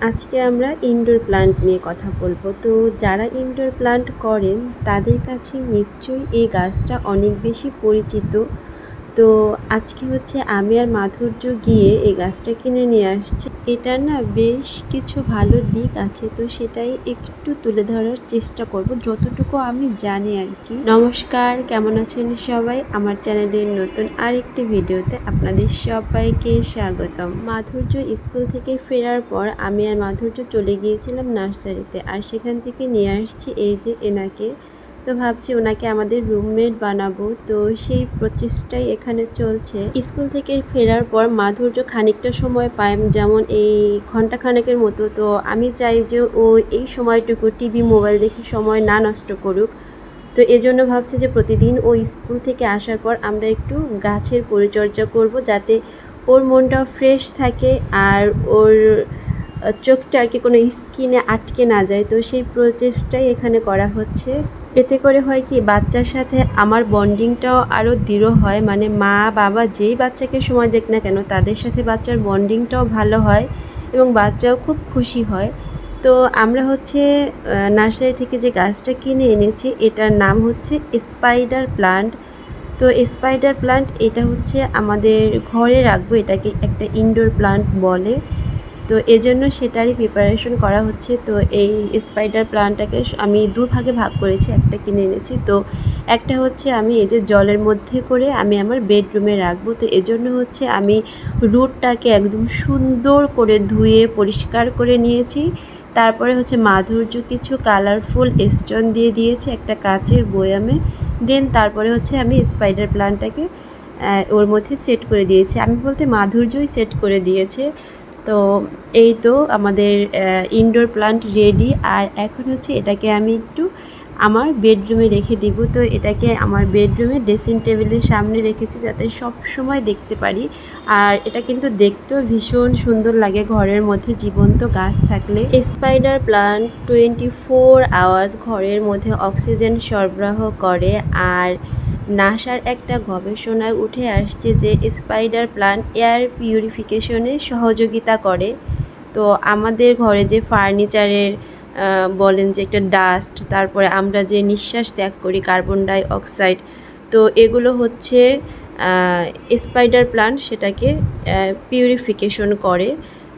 আজকে আমরা indoor plant নিয়ে কথা বলব। তো যারা ইনডোর প্লান্ট করেন, তাদের কাছে নিশ্চয়ই এই গাছটা অনেক বেশি পরিচিত। তো আজকে হচ্ছে আমি আর মাধুর্য গিয়ে এই গাছটা কিনে নিয়ে আসছি। এটার না বেশ কিছু ভালো দিক আছে, তো সেটাই একটু তুলে ধরার চেষ্টা করব, যতটুকু আমি জানি আর কি। নমস্কার, কেমন আছেন সবাই? আমার চ্যানেলের নতুন আরেকটি ভিডিওতে আপনাদের সবাইকে স্বাগতম। মাধুর্য স্কুল থেকে ফেরার পর আমি আর মাধুর্য চলে গিয়েছিলাম নার্সারিতে, আর সেখান থেকে নিয়ে আসছি এই যে এনাকে। তো ভাবছি ওনাকে আমাদের রুমমেট বানাবো। তো সেই প্রচেষ্টাই এখানে চলছে। স্কুল থেকে ফেরার পর মাধুর্য খানিকটা সময় পায়, যেমন এই ঘণ্টা খানেকের মতো। তো আমি চাই যে ও এই সময়টুকু টিভি, মোবাইল দেখে সময় না নষ্ট করুক। তো এজন্য ভাবছি যে প্রতিদিন ও স্কুল থেকে আসার পর আমরা একটু গাছের পরিচর্যা করব, যাতে ওর মনটা ফ্রেশ থাকে আর ওর চোখটা আর কি কোনো স্কিনে আটকে না যায়। তো সেই প্রচেষ্টাই এখানে করা হচ্ছে। এতে করে হয় কি, বাচ্চার সাথে আমার বন্ডিংটাও আরও দৃঢ় হয়। মানে মা, বাবা যেই বাচ্চাকে সময় দেখ না কেন, তাদের সাথে বাচ্চার বন্ডিংটাও ভালো হয় এবং বাচ্চাও খুব খুশি হয়। তো আমরা হচ্ছে নার্সারি থেকে যে গাছটা কিনে এনেছি, এটার নাম হচ্ছে স্পাইডার প্লান্ট। তো স্পাইডার প্লান্ট, এটা হচ্ছে আমাদের ঘরে রাখব, এটাকে একটা ইনডোর প্লান্ট বলে। তো এজন্য সেটারই প্রিপারেশন করা হচ্ছে। তো এই স্পাইডার প্লান্টটাকে আমি দু ভাগে ভাগ করেছি, একটা কিনে এনেছি। তো একটা হচ্ছে আমি এই যে জলের মধ্যে করে আমি আমার বেডরুমে রাখব। তো এজন্য হচ্ছে আমি রুটটাকে একদম সুন্দর করে ধুয়ে, পরিষ্কার করে নিয়েছি। তারপরে হচ্ছে মাধুর্য কিছু কালারফুল স্টোন দিয়ে দিয়েছে একটা কাচের বয়ামে। দেন তারপরে হচ্ছে আমি স্পাইডার প্লান্টটাকে ওর মধ্যে সেট করে দিয়েছি। আমি বলতে মাধুর্যই সেট করে দিয়েছে। তো এই তো আমাদের ইনডোর প্লান্ট রেডি আর এখন হচ্ছে এটাকে আমি একটু আমার বেডরুমে রেখে দিব। তো এটাকে আমার বেডরুমে ড্রেসিং টেবিলের সামনে রেখেছি যাতে সব সময় দেখতে পারি। আর এটা কিন্তু দেখতেও ভীষণ সুন্দর লাগে ঘরের মধ্যে জীবন্ত গাছ থাকলে। Spider plant twenty four hours ঘরের মধ্যে অক্সিজেন সরবরাহ করে। আর নাসার একটা গবেষণায় উঠে আসছে যে স্পাইডার প্লান্ট এয়ার পিউরিফিকেশনে সহযোগিতা করে। তো আমাদের ঘরে যে ফার্নিচারের বলেন যে একটা ডাস্ট, তারপরে আমরা যে নিঃশ্বাস ত্যাগ করি কার্বন ডাই অক্সাইড, তো এগুলো হচ্ছে স্পাইডার প্লান্ট সেটাকে পিউরিফিকেশন করে।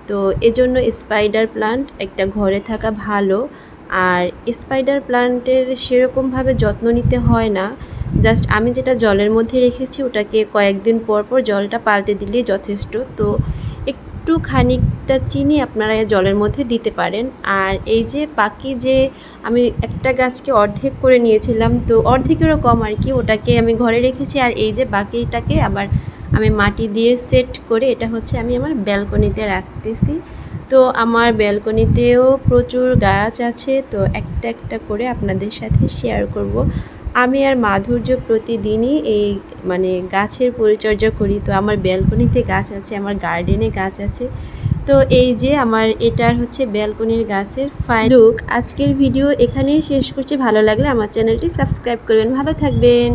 তো এজন্য স্পাইডার প্লান্ট একটা ঘরে থাকা ভালো। আর স্পাইডার প্লান্টের সেরকমভাবে যত্ন নিতে হয় না। জাস্ট আমি যেটা জলের মধ্যে রেখেছি ওটাকে কয়েকদিন পর পর জলটা পাল্টে দিলেই যথেষ্ট। তো একটু খানিকটা চিনি আপনারা জলের মধ্যে দিতে পারেন। আর এই যে বাকি যে আমি একটা গাছকে অর্ধেক করে নিয়েছিলাম, তো অর্ধেকেরও কম আর কি ওটাকে আমি ঘরে রেখেছি। আর এই যে বাকিটাকে আবার আমি মাটি দিয়ে সেট করে এটা হচ্ছে আমি আমার ব্যালকনিতে রাখতেছি। তো আমার ব্যালকনিতেও প্রচুর গাছ আছে, তো একটা একটা করে আপনাদের সাথে শেয়ার করব। আমি আর মাধুর্য প্রতিদিনই এই মানে গাছের পরিচর্যা করি। তো আমার ব্যালকনিতে গাছ আছে, আমার গার্ডেনে গাছ আছে। তো এই যে আমার এটার হচ্ছে ব্যালকনির গাছের ফাইন লুক আজকের ভিডিও এখানেই শেষ করছি। ভালো লাগলে আমার চ্যানেলটি সাবস্ক্রাইব করবেন। ভালো থাকবেন।